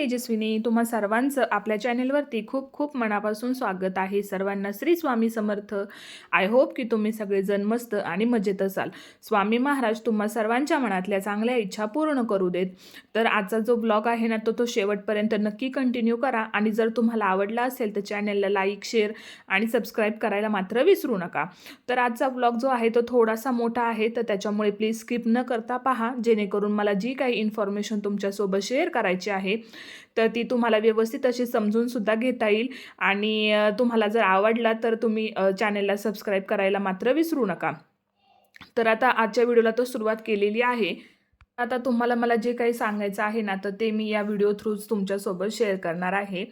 तेजस्विनी तुम्हा सर्वांचं आपल्या चॅनेलवरती खूप खूप मनापासून स्वागत आहे. सर्वांना श्री स्वामी समर्थ. आय होप की तुम्ही सगळेजण मस्त आणि मजेत असाल. स्वामी महाराज तुम्हा सर्वांच्या मनातल्या चांगल्या इच्छा पूर्ण करू देत. तर आजचा जो ब्लॉग आहे ना तो तो शेवटपर्यंत नक्की कंटिन्यू करा. आणि जर तुम्हाला आवडला असेल तर चॅनलला लाईक शेअर आणि सबस्क्राईब करायला मात्र विसरू नका. तर आजचा ब्लॉग जो आहे तो थोडासा मोठा आहे. तर त्याच्यामुळे प्लीज स्किप न करता पहा. जेणेकरून मला जी काही इन्फॉर्मेशन तुमच्यासोबत शेअर करायची आहे तर ती तुम्हाला व्यवस्थित अशी समजून सुद्धा घेता येईल. आणि तुम्हाला जर आवडला तर तुम्ही चॅनेलला सबस्क्राईब करायला मात्र विसरू नका. तर आता आजच्या व्हिडिओला तो सुरुवात केलेली आहे. आता तुम्हाला मला जे काही सांगायचं आहे ना तर ते मी या व्हिडिओ थ्रूच तुमच्यासोबत शेअर करणार आहे.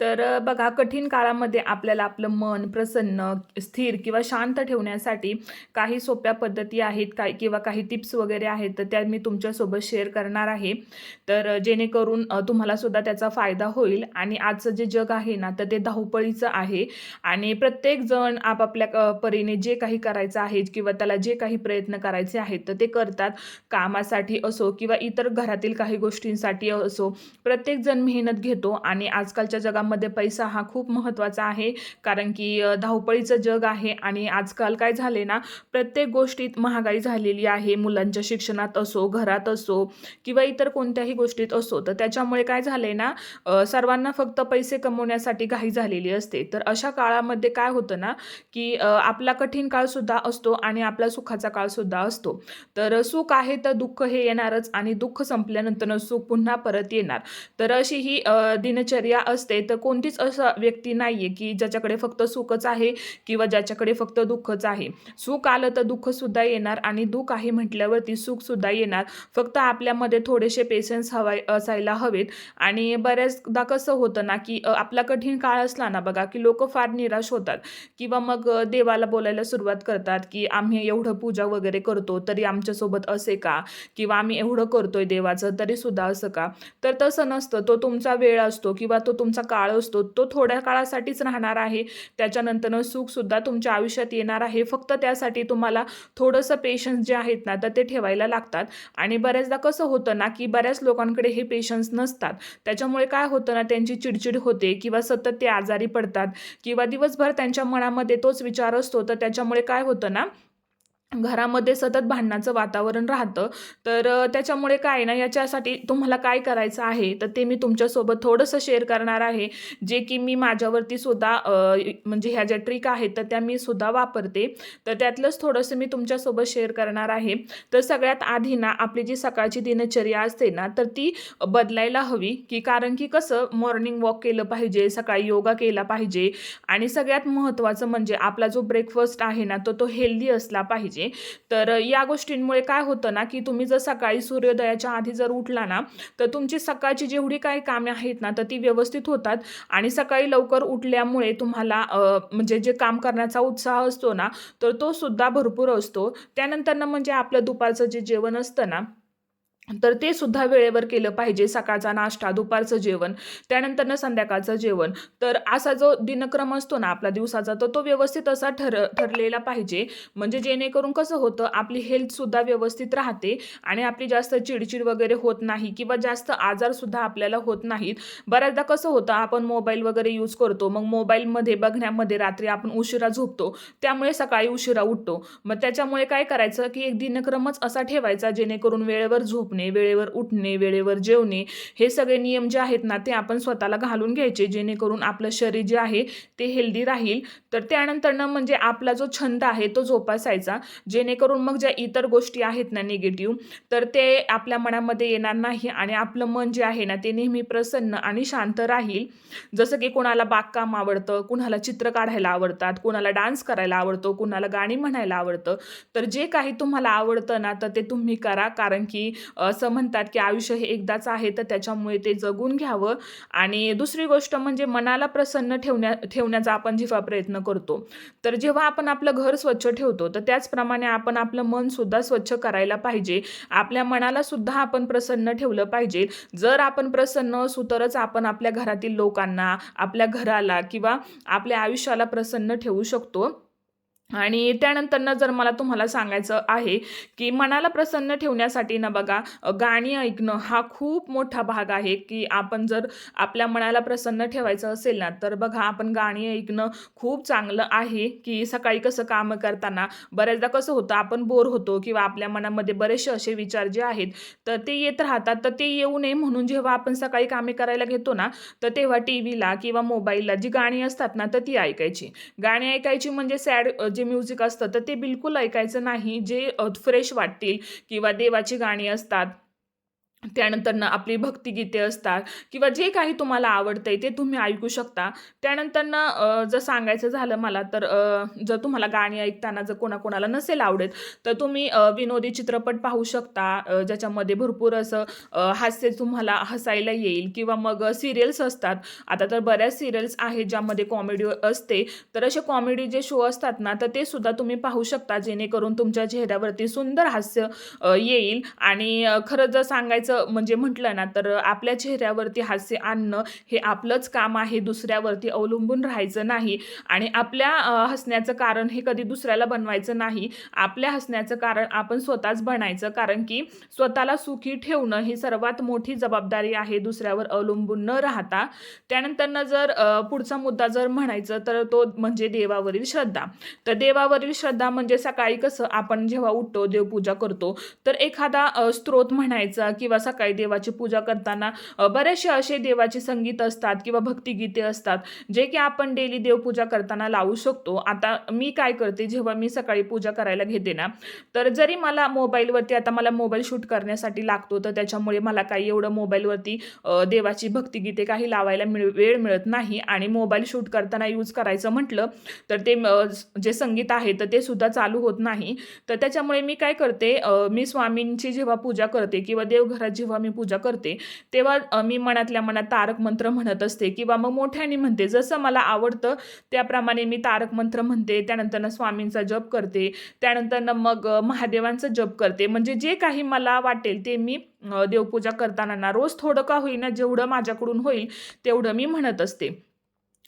तर बघा कठीण काळामध्ये आपल्याला आपलं मन प्रसन्न स्थिर किंवा शांत ठेवण्यासाठी काही सोप्या पद्धती आहेत काय किंवा काही टिप्स वगैरे आहेत तर त्या मी तुमच्यासोबत शेअर करणार आहे. तर जेणेकरून तुम्हालासुद्धा तुम्हाला सुद्धा त्याचा फायदा होईल. आणि आजचं जे जग आहे ना तर ते धावपळीचं आहे. आणि प्रत्येक जण आपापल्या परीने जे काही करायचं आहे किंवा त्याला जे काही प्रयत्न करायचे आहेत तर ते करतात. कामासाठी असो किंवा इतर घरातील काही गोष्टींसाठी असो प्रत्येकजण मेहनत घेतो आणि आजकालच्या जगामध्ये पैसा हा खूप महत्त्वाचा आहे. कारण की धावपळीचं जग आहे आणि आजकाल काय झाले ना प्रत्येक गोष्टीत महागाई झालेली आहे. मुलांच्या शिक्षणात असो घरात असो किंवा इतर कोणत्याही गोष्टीत असो तर त्याच्यामुळे काय झाले ना सर्वांना फक्त पैसे कमवण्यासाठी घाई झालेली असते. तर अशा काळामध्ये काय होतं ना की आपला कठीण काळसुद्धा असतो आणि आपला सुखाचा काळसुद्धा असतो. तर सुख आहे तर दुःख हे येणारच आणि दुःख संपल्यानंतर सुख पुन्हा परत येणार. तर अशी ही दिनचर्या असते. तर कोणतीच असा व्यक्ती नाही आहे की ज्याच्याकडे फक्त सुखच आहे किंवा ज्याच्याकडे फक्त दुःखच आहे. सुख आलं तर दुःखसुद्धा येणार आणि दुःख आहे म्हटल्यावरती सुखसुद्धा येणार. फक्त आपल्यामध्ये थोडेसे पेशन्स हवाय असायला हवेत. आणि बऱ्याचदा कसं होतं ना की आपला कठीण काळ असला ना बघा की लोक फार निराश होतात. किंवा मग देवाला बोलायला सुरुवात करतात की आम्ही एवढं पूजा वगैरे करतो तरी आमच्यासोबत असे का? किंवा आम्ही एवढं करतोय देवाचं तरी सुद्धा असं का? तर तसं नसतं. तो तुमचा वेळ असतो किंवा तो तुमचा काळ असतो तो थोड्या काळासाठीच राहणार आहे. त्याच्यानंतरनं सुखसुद्धा तुमच्या आयुष्यात येणार आहे. फक्त त्यासाठी तुम्हाला थोडंसं पेशन्स जे आहेत ना तर ते ठेवायला लागतात. आणि बऱ्याचदा कसं होतं ना की बऱ्याच लोकांकडे हे पेशन्स नसतात. त्याच्यामुळे काय होतं ना त्यांची चिडचिड होते किंवा सतत ते आजारी पडतात. किंवा दिवसभर त्यांच्या मनामध्ये तोच विचार असतो. तर त्याच्यामुळे काय होतं ना घरामध्ये सतत भांडणाचं वातावरण राहतं. तर त्याच्यामुळे काय ना याच्यासाठी तुम्हाला काय करायचं आहे? तर ते मी तुमच्यासोबत थोडंसं शेअर करणार आहे. जे की मी माझ्यावरती सुद्धा म्हणजे ह्या ज्या ट्रिक आहेत तर त्या मी सुद्धा वापरते. तर त्यातलंच थोडंसं मी तुमच्यासोबत शेअर करणार आहे. तर सगळ्यात आधी ना आपली जी सकाळची दिनचर्या असते ना तर ती बदलायला हवी. की कारण की कसं मॉर्निंग वॉक केलं पाहिजे सकाळी योगा केला पाहिजे. आणि सगळ्यात महत्त्वाचं म्हणजे आपला जो ब्रेकफास्ट आहे ना तो तो हेल्दी असला पाहिजे. तर या गोष्टींमुळे काय होतं ना की तुम्ही जर सकाळी सूर्योदयाच्या आधी जर उठला ना तर तुमची सकाळची जेवढी काही कामे आहेत ना तर ती व्यवस्थित होतात. आणि सकाळी लवकर उठल्यामुळे तुम्हाला म्हणजे जे काम करण्याचा उत्साह असतो ना तर तो सुद्धा भरपूर असतो. त्यानंतर ना म्हणजे आपलं दुपारचं जे जेवण असतं ना तर ते सुद्धा वेळेवर केलं पाहिजे. सकाळचा नाश्ता दुपारचं जेवण त्यानंतरनं संध्याकाळचं जेवण. तर असा जो दिनक्रम असतो ना आपला दिवसाचा तर तो व्यवस्थित असा ठर ठरलेला पाहिजे. म्हणजे जेणेकरून कसं होतं आपली हेल्थसुद्धा व्यवस्थित राहते आणि आपली जास्त चिडचिड वगैरे होत नाही किंवा जास्त आजारसुद्धा आपल्याला होत नाहीत. बऱ्याचदा कसं होतं आपण मोबाईल वगैरे यूज करतो मग मोबाईलमध्ये बघण्यामध्ये रात्री आपण उशिरा झोपतो. त्यामुळे सकाळी उशिरा उठतो. मग त्याच्यामुळे काय करायचं की एक दिनक्रमच असा ठेवायचा जेणेकरून वेळेवर झोपणे वेळेवर उठणे वेळेवर जेवणे हे सगळे नियम जे आहेत ना ते आपण स्वतःला घालून घ्यायचे. जेणेकरून आपलं शरीर जे आहे ते हेल्दी राहील. तर त्यानंतरनं म्हणजे आपला जो छंद आहे तो जोपासायचा. जेणेकरून मग ज्या इतर गोष्टी आहेत ना निगेटिव्ह तर ते आपल्या मनामध्ये येणार नाही आणि आपलं मन जे आहे ना ते नेहमी प्रसन्न आणि शांत राहील. जसं की कोणाला बागकाम आवडतं कुणाला चित्र काढायला आवडतात कुणाला डान्स करायला आवडतो कुणाला गाणी म्हणायला आवडतं. तर जे काही तुम्हाला आवडतं ना तर ते तुम्ही करा. कारण की असं म्हणतात की आयुष्य हे एकदाच आहे तर त्याच्यामुळे ते जगून घ्यावं. आणि दुसरी गोष्ट म्हणजे मनाला प्रसन्न ठेवण्या ठेवण्याचा आपण जेव्हा प्रयत्न करतो तर जेव्हा आपण आपलं घर स्वच्छ ठेवतो तर त्याचप्रमाणे आपण आपलं मनसुद्धा स्वच्छ करायला पाहिजे. आपल्या मनाला सुद्धा आपण प्रसन्न ठेवलं पाहिजे. जर आपण प्रसन्न असू तरच आपण आपल्या घरातील लोकांना आपल्या घराला किंवा आपल्या आयुष्याला प्रसन्न ठेवू शकतो. आणि त्यानंतरनं जर मला तुम्हाला सांगायचं आहे की मनाला प्रसन्न ठेवण्यासाठी ना बघा गाणी ऐकणं हा खूप मोठा भाग आहे की आपण जर आपल्या मनाला प्रसन्न ठेवायचं असेल ना तर बघा आपण गाणी ऐकणं खूप चांगलं आहे की सकाळी कसं कामं करताना बऱ्याचदा कसं होतं आपण बोर होतो किंवा आपल्या मनामध्ये बरेचसे असे विचार जे आहेत तर ते येत राहतात तर ते येऊ नये म्हणून जेव्हा आपण सकाळी कामे करायला घेतो ना तर तेव्हा टी व्हीला किंवा मोबाईलला जी गाणी असतात ना तर ती ऐकायची. गाणी ऐकायची म्हणजे सॅड जे म्युझिक असतं तर ते बिलकुल ऐकायचं नाही जे फ्रेश वाटतील किंवा देवाची गाणी असतात. त्यानंतरनं आपली भक्तिगीते असतात किंवा जे काही तुम्हाला आवडतंय ते तुम्ही ऐकू शकता. त्यानंतरनं अ, जर सांगायचं झालं मला तर जर तुम्हाला गाणी ऐकताना जर कोणाकोणाला नसेल आवडत तर तुम्ही विनोदी चित्रपट पाहू शकता ज्याच्यामध्ये भरपूर असं हास्य तुम्हाला हसायला येईल किंवा मग सिरियल्स असतात. आता तर बऱ्याच सिरियल्स आहेत ज्यामध्ये कॉमेडी असते तर असे कॉमेडी जे शो असतात ना तर ते सुद्धा तुम्ही पाहू शकता जेणेकरून तुमच्या चेहऱ्यावरती सुंदर हास्य येईल. आणि खरं जर सांगायचं म्हणजे म्हटलं ना तर आपल्या चेहऱ्यावरती हास्य आणणं हे आपलंच काम आहे. दुसऱ्यावरती अवलंबून राहायचं नाही. आणि आपल्या हसण्याचं कारण हे कधी दुसऱ्याला बनवायचं नाही. आपल्या हसण्याचं कारण आपण स्वतःच बनायचं. कारण की स्वतःला सुखी ठेवणं ही सर्वात मोठी जबाबदारी आहे. दुसऱ्यावर अवलंबून न राहता. त्यानंतरनं जर पुढचा मुद्दा जर म्हणायचं तर तो म्हणजे देवावरील श्रद्धा. तर देवावरील श्रद्धा म्हणजे सकाळी कसं आपण जेव्हा उठतो देवपूजा करतो तर एखादा स्त्रोत म्हणायचा किंवा सकाळी देवाची पूजा करताना बरेचसे असे देवाचे संगीत असतात किंवा भक्तिगीते असतात जे की आपण डेली देवपूजा करताना लावू शकतो. आता मी काय करते जेव्हा मी सकाळी पूजा करायला घेते ना तर जरी मला मोबाईलवरती आता मला मोबाईल शूट करण्यासाठी लागतो तर त्याच्यामुळे मला काही एवढं मोबाईलवरती देवाची भक्तिगीते काही लावायला मिळ वेळ मिळत नाही. आणि मोबाईल शूट करताना यूज करायचं म्हटलं तर ते जे संगीत आहे तर ते सुद्धा चालू होत नाही. तर त्याच्यामुळे मी काय करते मी स्वामींची जेव्हा पूजा करते किंवा देवघरात जेव्हा मी पूजा करते तेव्हा मी मनातल्या मनात तारक मंत्र म्हणत असते किंवा मग मोठ्याने म्हणते. जसं मला आवडतं त्याप्रमाणे मी तारक मंत्र म्हणते त्यानंतरनं स्वामींचा जप करते त्यानंतरनं मग महादेवांचं महादेवांचा जप करते. म्हणजे जे काही मला वाटेल ते मी देवपूजा करताना रोज थोडं का होईना जेवढं माझ्याकडून होईल तेवढं मी म्हणत असते.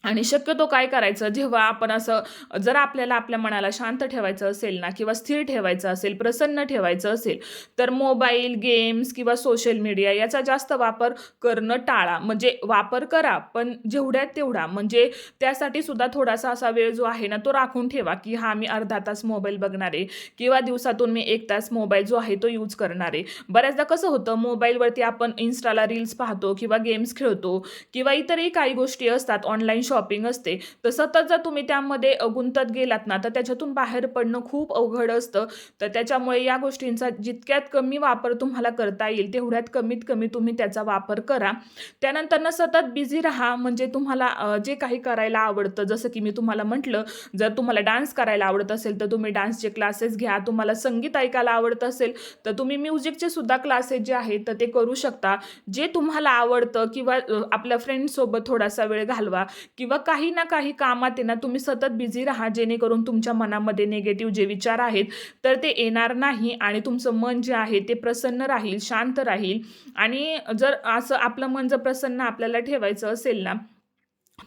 आणि शक्यतो काय करायचं जेव्हा आपण असं जर आपल्याला आपल्या मनाला शांत ठेवायचं असेल ना किंवा स्थिर ठेवायचं असेल प्रसन्न ठेवायचं असेल तर मोबाईल गेम्स किंवा सोशल मीडिया याचा जास्त वापर करणं टाळा. म्हणजे वापर करा पण जेवढ्यात तेवढा. म्हणजे त्यासाठी सुद्धा थोडासा असा वेळ जो आहे ना तो राखून ठेवा की हा मी अर्धा तास मोबाईल बघणार आहे किंवा दिवसातून मी एक तास मोबाईल जो आहे तो यूज करणार. आहे बऱ्याचदा कसं होतं मोबाईलवरती आपण इन्स्टाला रील्स पाहतो किंवा गेम्स खेळतो किंवा इतरही काही गोष्टी असतात ऑनलाईन शॉपिंग असते तर सतत जर तुम्ही त्यामध्ये गुंतत गेलात ना तर त्याच्यातून बाहेर पडणं खूप अवघड असतं. तर त्याच्यामुळे या गोष्टींचा जितक्यात कमी वापर तुम्हाला करता येईल तेवढ्यात कमीत कमी तुम्ही त्याचा वापर करा. त्यानंतरनं सतत बिझी राहा म्हणजे तुम्हाला जे काही करायला आवडतं जसं की मी तुम्हाला म्हटलं जर तुम्हाला डान्स करायला आवडत असेल तर तुम्ही डान्सचे क्लासेस घ्या. तुम्हाला संगीत ऐकायला आवडत असेल तर तुम्ही म्युझिकचे सुद्धा क्लासेस जे आहेत तर ते करू शकता. जे तुम्हाला आवडतं किंवा आपल्या फ्रेंडसोबत थोडासा वेळ घालवा किंवा काही ना काही कामात आहे ना तुम्ही सतत बिझी राहा जेणेकरून तुमच्या मनामध्ये निगेटिव्ह जे विचार आहेत तर ते येणार नाही आणि तुमचं मन जे आहे ते प्रसन्न राहील शांत राहील. आणि जर असं आपलं मन जर प्रसन्न आपल्याला ठेवायचं असेल ना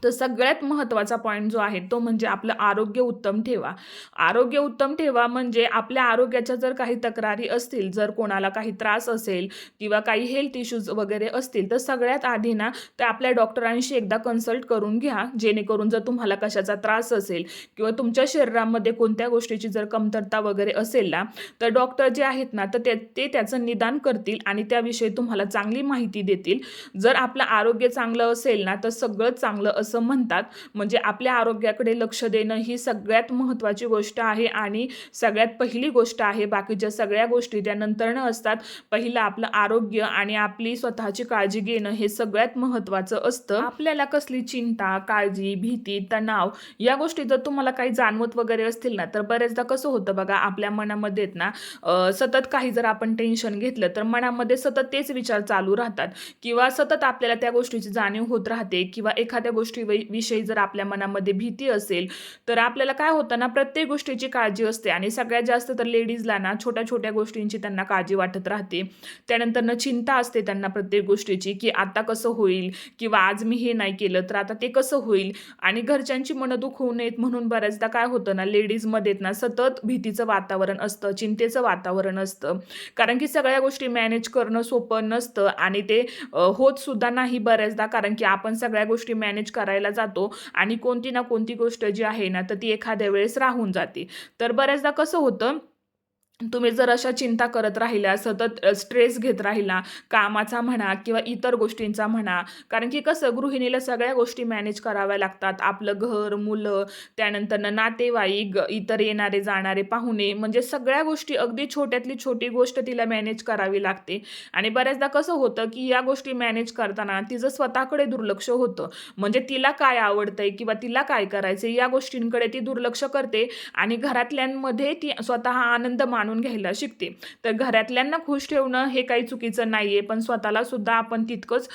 तर सगळ्यात महत्त्वाचा पॉईंट जो आहे तो म्हणजे आपलं आरोग्य उत्तम ठेवा. आरोग्य उत्तम ठेवा म्हणजे आपल्या आरोग्याच्या जर काही तक्रारी असतील जर कोणाला काही त्रास असेल किंवा काही हेल्थ इश्यूज वगैरे असतील तर सगळ्यात आधी ना ते आपल्या डॉक्टरांशी एकदा कन्सल्ट करून घ्या. जेणेकरून जर तुम्हाला कशाचा त्रास असेल किंवा तुमच्या शरीरामध्ये कोणत्या गोष्टीची जर कमतरता वगैरे असेल ना तर डॉक्टर जे आहेत ना तर ते ते त्याचं निदान करतील आणि त्याविषयी तुम्हाला चांगली माहिती देतील. जर आपलं आरोग्य चांगलं असेल ना तर सगळं चांगलं असं म्हणतात. म्हणजे आपल्या आरोग्याकडे लक्ष देणं ही सगळ्यात महत्त्वाची गोष्ट आहे आणि सगळ्यात पहिली गोष्ट आहे. बाकीच्या सगळ्या गोष्टी त्यानंतरनं असतात पहिलं आपलं आरोग्य आणि आपली स्वतःची काळजी घेणं हे सगळ्यात महत्त्वाचं असतं. आपल्याला कसली चिंता काळजी भीती तणाव या गोष्टी जर तुम्हाला काही जाणवत वगैरे असतील ना तर बऱ्याचदा कसं होतं बघा आपल्या मनामध्ये आहेत ना सतत काही जर आपण टेन्शन घेतलं तर मनामध्ये सतत तेच विचार चालू राहतात. किंवा सतत आपल्याला त्या गोष्टीची जाणीव होत राहते किंवा एखाद्या गोष्टी गोष्टी विषयी जर आपल्या मनामध्ये भीती असेल तर आपल्याला काय होतं ना प्रत्येक गोष्टीची काळजी असते आणि सगळ्यात जास्त तर लेडीजला ना छोट्या छोट्या गोष्टींची त्यांना काळजी वाटत राहते. त्यानंतर ना चिंता असते त्यांना प्रत्येक गोष्टीची की आता कसं होईल किंवा आज मी हे नाही केलं तर आता ते कसं होईल? आणि घरच्यांची मनं दुख होऊ नयेत म्हणून बऱ्याचदा काय होतं ना लेडीजमध्ये ना सतत भीतीचं वातावरण असतं चिंतेचं वातावरण असतं. कारण की सगळ्या गोष्टी मॅनेज करणं सोपं नसतं आणि ते होत सुद्धा नाही बऱ्याचदा कारण की आपण सगळ्या गोष्टी मॅनेज करायला जातो आणि कोणती ना कोणती गोष्ट जी आहे ना तर ती एखाद्या वेळेस राहून जाते. तर बऱ्याचदा कसं होतं तुम्ही जर अशा चिंता करत राहिल्या सतत स्ट्रेस घेत राहिला कामाचा म्हणा किंवा इतर गोष्टींचा म्हणा कारण की कसं गृहिणीला सगळ्या गोष्टी मॅनेज कराव्या लागतात. आपलं घर मुलं त्यानंतर नातेवाईक इतर येणारे जाणारे पाहुणे म्हणजे सगळ्या गोष्टी अगदी छोट्यातली छोटी गोष्ट तिला मॅनेज करावी लागते. आणि बऱ्याचदा कसं होतं की या गोष्टी मॅनेज करताना तिचं स्वतःकडे दुर्लक्ष होतं. म्हणजे तिला काय आवडतंय किंवा तिला काय करायचं या गोष्टींकडे ती दुर्लक्ष करते आणि घरातल्यांमध्ये ती स्वतः आनंद मान जाणून घ्यायला शिकते. तर घरातल्यांना खुश ठेवणं हे काही चुकीचं नाही आहे पण स्वतःला सुद्धा आपण तितकंच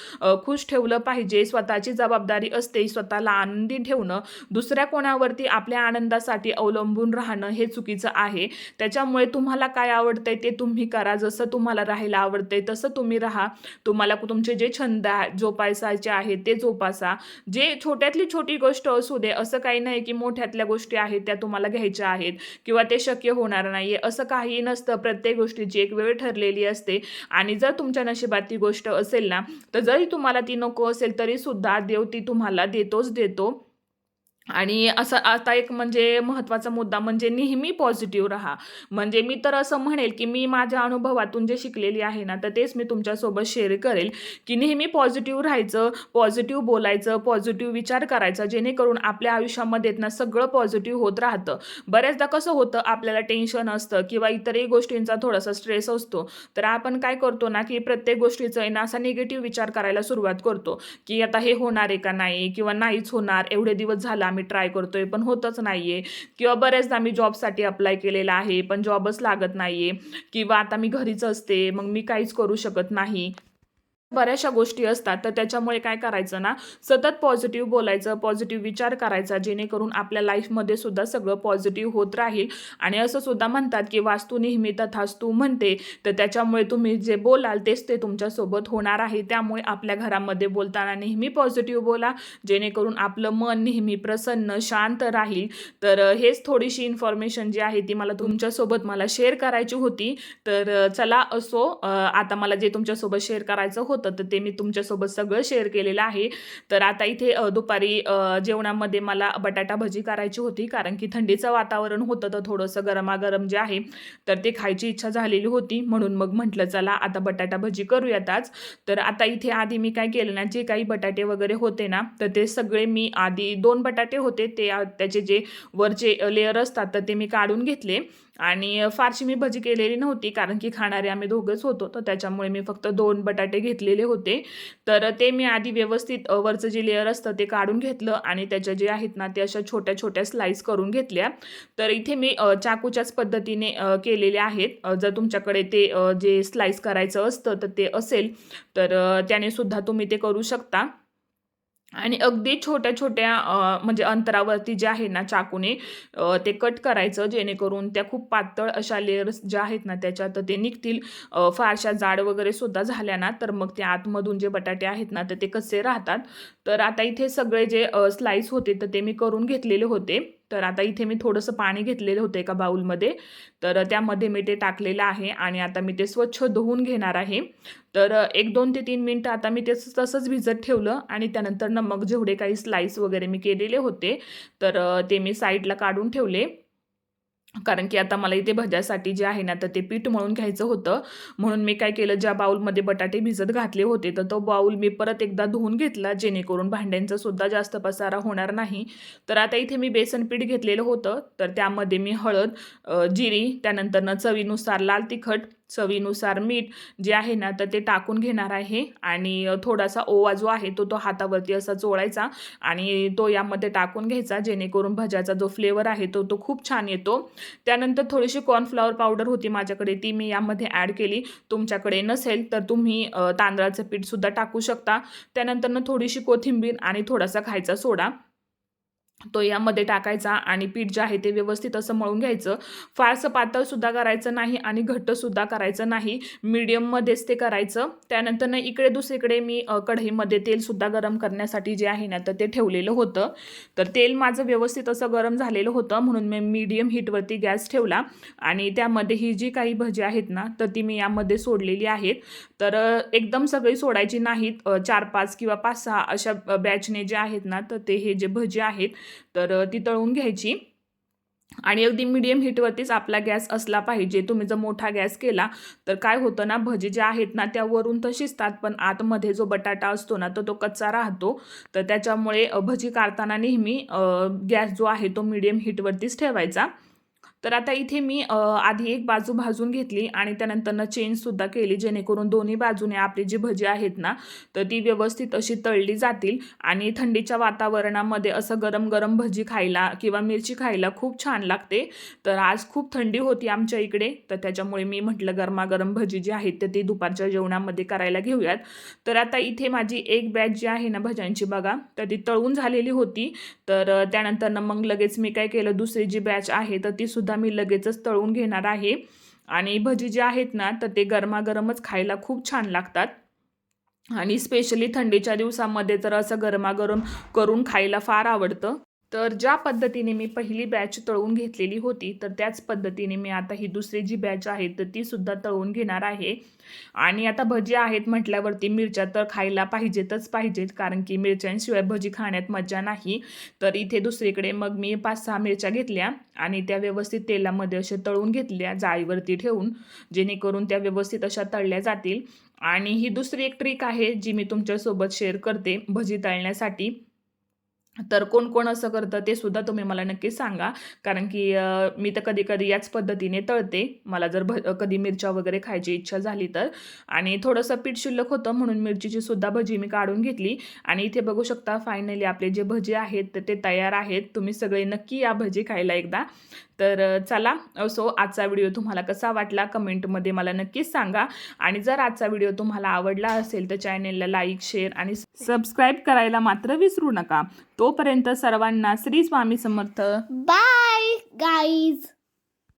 खुश ठेवलं पाहिजे. स्वतःची जबाबदारी असते स्वतःला आनंदी ठेवणं. दुसऱ्या कोणावरती आपल्या आनंदासाठी अवलंबून राहणं हे चुकीचं आहे. त्याच्यामुळे तुम्हाला काय आवडतंय ते तुम्ही करा. जसं तुम्हाला राहायला आवडतंय तसं तुम्ही राहा. तुम्हाला तुमचे जे छंद आहे जोपासायचे आहेत ते जोपासा. जे छोट्यातली छोटी गोष्ट असू दे असं काही नाही की मोठ्यातल्या गोष्टी आहेत त्या तुम्हाला घ्यायच्या आहेत किंवा ते शक्य होणार नाहीये असं काही काही नसतं. प्रत्येक गोष्टीची एक वेळ ठरलेली असते. आणि जर तुमच्या नशिबात ती गोष्ट असेल ना तर जरी तुम्हाला ती नको असेल तरी सुद्धा देव ती तुम्हाला देतोच देतो. आणि असं आता एक म्हणजे महत्त्वाचा मुद्दा म्हणजे नेहमी पॉझिटिव्ह राहा. म्हणजे मी तर असं म्हणेल की मी माझ्या अनुभवातून जे शिकलेली आहे ना तर तेच मी तुमच्यासोबत शेअर करेल की नेहमी पॉझिटिव्ह राहायचं पॉझिटिव्ह बोलायचं पॉझिटिव्ह विचार करायचा जेणेकरून आपल्या आयुष्यामध्ये ना सगळं पॉझिटिव्ह होत राहतं. बऱ्याचदा कसं होतं आपल्याला टेन्शन असतं किंवा इतरही गोष्टींचा थोडासा स्ट्रेस असतो. तर आपण काय करतो ना की प्रत्येक गोष्टीचं आहे ना असा निगेटिव्ह विचार करायला सुरुवात करतो की आता हे होणार आहे का नाही किंवा नाहीच होणार एवढे दिवस झाला आम्ही ट्राय करतोय पण होतच नाहीये. किंवा बऱ्याचदा मी जॉबसाठी अप्लाय केलेला आहे पण जॉबच लागत नाहीये. किंवा आता मी घरीच असते मग मी काहीच करू शकत नाही. बऱ्याचशा गोष्टी असतात. तर त्याच्यामुळे काय करायचं ना सतत पॉझिटिव्ह बोलायचं पॉझिटिव्ह विचार करायचा जेणेकरून आपल्या लाईफमध्ये सुद्धा सगळं पॉझिटिव्ह होत राहील. आणि असं सुद्धा म्हणतात की वास्तू नेहमी तथास्तू म्हणते. तर त्याच्यामुळे तुम्ही जे बोलाल तेच ते तुमच्यासोबत होणार आहे. त्यामुळे आपल्या घरामध्ये बोलताना नेहमी पॉझिटिव्ह बोला. जेणेकरून आपलं मन नेहमी प्रसन्न शांत राहील. तर हेच थोडीशी इन्फॉर्मेशन जी आहे ती मला तुमच्यासोबत मला शेअर करायची होती. तर चला असो आता मला जे तुमच्यासोबत शेअर करायचं होतं होतं तर ते मी तुमच्यासोबत सगळं शेअर केलेलं आहे. तर आता इथे दुपारी जेवणामध्ये मला बटाटा भजी करायची होती कारण की थंडीचं वातावरण होतं तर थोडंसं गरमागरम जे आहे तर ते खायची इच्छा झालेली होती. म्हणून मग म्हटलं चला आता बटाटा भजी करूयात आज. तर आता इथे आधी मी काय केलं ना जे काही बटाटे वगैरे होते ना तर ते सगळे मी आधी दोन बटाटे होते ते त्याचे जे वरचे लेअर असतात तर ते मी काढून घेतले. आणि फारशी मी भजी केलेली नव्हती कारण की खाणारे आम्ही दोघंच होतो तर त्याच्यामुळे मी फक्त दोन बटाटे घेतलेले होते. तर ते मी आधी व्यवस्थित वरचं जे लेअर असतं ते काढून घेतलं आणि त्याच्या जे आहेत ना ते अशा छोट्या छोट्या स्लाईस करून घेतल्या. तर इथे मी चाकूच्याच पद्धतीने केलेले आहेत. जर तुमच्याकडे ते जे स्लाईस करायचं असतं तर ते असेल. तर त्याने सुद्धा तुम्ही ते करू शकता. आणि अगदी छोट्या छोट्या म्हणजे अंतरावरती जे आहे ना चाकूने ते कट करायचं जेणेकरून त्या खूप पातळ अशा लेअर्स ज्या आहेत ना त्याच्यात ते निघतील. फारशा जाड वगैरे सुद्धा झाल्या ना तर मग ते आतमधून जे बटाटे आहेत ना तर ते कसे राहतात. तर आता इथे सगळे जे स्लाईस होते तर ते मी करून घेतलेले होते. तर आता इथे मी थोडंसं पाणी घेतलेलं होतं एका बाऊलमध्ये तर त्यामध्ये मी ते टाकलेलं आहे आणि आता मी ते स्वच्छ धुवून घेणार आहे. तर एक दोन ते तीन मिनटं आता मी ते तसंच भिजत ठेवलं आणि त्यानंतर न मग जेवढे काही स्लाईस वगैरे मी केलेले होते तर ते मी साईडला काढून ठेवले. कारण की आता मला इथे भज्यासाठी जे आहे ना तर ते पीठ मळून घ्यायचं होतं. म्हणून मी काय केलं ज्या बाऊलमध्ये बटाटे भिजत घातले होते तर तो बाऊल मी परत एकदा धुवून घेतला जेणेकरून भांड्यांचा सुद्धा जास्त पसारा होणार नाही. तर आता इथे मी बेसन पीठ घेतलेलं होतं तर त्यामध्ये मी हळद जिरी त्यानंतरनं चवीनुसार लाल तिखट चवीनुसार मीठ जे आहे ना तर ते टाकून घेणार आहे. आणि थोडासा ओवा जो आहे तो तो हातावरती असा चोळायचा आणि तो यामध्ये टाकून घ्यायचा. जेणेकरून भज्याचा जो फ्लेवर आहे तो तो खूप छान येतो. त्यानंतर थोडीशी कॉर्नफ्लॉवर पावडर होती माझ्याकडे ती मी यामध्ये ॲड केली. तुमच्याकडे नसेल तर तुम्ही तांदळाचं पीठसुद्धा टाकू शकता. त्यानंतरनं थोडीशी कोथिंबीर आणि थोडासा खायचा सोडा. तो यामध्ये टाकायचा आणि पीठ जे आहे ते व्यवस्थित असं मळून घ्यायचं. फारसं पातळसुद्धा करायचं नाही आणि घट्टसुद्धा करायचं नाही. मिडियममध्येच ते करायचं. त्यानंतर ना इकडे दुसरीकडे मी कढईमध्ये तेलसुद्धा गरम करण्यासाठी जे आहे ना तर ते ठेवलेलं होतं. तर तेल माझं व्यवस्थित असं गरम झालेलं होतं म्हणून मी मीडियम हीटवरती गॅस ठेवला. आणि त्यामध्ये ही जी काही भजी आहेत ना तर ती मी यामध्ये सोडलेली आहेत. तर एकदम सगळी सोडायची नाहीत. चार पाच किंवा पाच सहा अशा बॅचने जे आहेत ना तर ते हे जे भजी आहेत तर ती तळून घ्यायची. आणि अगदी मिडियम हीटवरतीच आपला गॅस असला पाहिजे. तुम्ही जर मोठा गॅस केला तर काय होतं ना भजी ज्या आहेत ना त्या वरून तर शिजतात पण आतमध्ये जो बटाटा असतो ना तर तो कच्चा राहतो. तर त्याच्यामुळे भजी काढताना नेहमी गॅस जो आहे तो मिडियम हीटवरतीच ठेवायचा. तर आता इथे मी आधी एक बाजू भाजून घेतली आणि त्यानंतरनं चेंजसुद्धा केली जेणेकरून दोन्ही बाजूने आपली जी भजी आहेत ना तर ती व्यवस्थित अशी तळली जातील आणि थंडीच्या वातावरणामध्ये असं गरम गरम भजी खायला किंवा मिरची खायला खूप छान लागते. तर आज खूप थंडी होती आमच्या इकडे तर त्याच्यामुळे मी म्हटलं गरमागरम भजी जी आहेत तर ती दुपारच्या जेवणामध्ये करायला घेऊयात. तर आता इथे माझी एक बॅच जी आहे ना भज्यांची बघा तर ती तळून झालेली होती. तर त्यानंतरनं मग लगेच मी काय केलं दुसरी जी बॅच आहे तर ती सुद्धा मी लगेचच तळून घेणार आहे. आणि भजी जे आहेत ना तर ते गरमागरमच खायला खूप छान लागतात. आणि स्पेशली थंडीच्या दिवसामध्ये तर असं गरमागरम करून खायला फार आवडतं. तर ज्या पद्धतीने मी पहिली बॅच तळून घेतलेली होती तर त्याच पद्धतीने मी आता ही दुसरी जी बॅच आहे तर ती सुद्धा तळून घेणार आहे. आणि आता भजी आहेत म्हटल्यावरती मिरच्या तर खायला पाहिजेतच पाहिजेत कारण की मिरच्यांशिवाय भजी खाण्यात मजा नाही. तर इथे दुसरीकडे मग मी पाच सहा मिरच्या घेतल्या आणि त्या व्यवस्थित तेलामध्ये अशा तळून घेतल्या जाळीवरती ठेवून जेणेकरून त्या व्यवस्थित अशा तळल्या जातील. आणि ही दुसरी एक ट्रिक आहे जी मी तुमच्यासोबत शेअर करते भजी तळण्यासाठी. तर कोण कोण असं करतं ते सुद्धा तुम्ही मला नक्की सांगा. कारण की मी तर कधी कधी याच पद्धतीने तळते. मला जर भ कधी मिरच्या वगैरे खायची इच्छा झाली तर. आणि थोडंसं पीठ शिल्लक होतं म्हणून मिरचीची सुद्धा भजी मी काढून घेतली. आणि इथे बघू शकता फायनली आपले जे भजी आहेत तर ते तयार आहेत. तुम्ही सगळे नक्की या भजी खायला एकदा. तर चला सो आजचा व्हिडिओ तुम्हाला कसा वाटला कमेंटमध्ये मला नक्कीच सांगा. आणि जर आजचा व्हिडिओ तुम्हाला आवडला असेल तर चॅनेलला लाईक शेअर आणि सबस्क्राईब करायला मात्र विसरू नका. तोपर्यंत सर्वांना श्री स्वामी समर्थ. Bye guys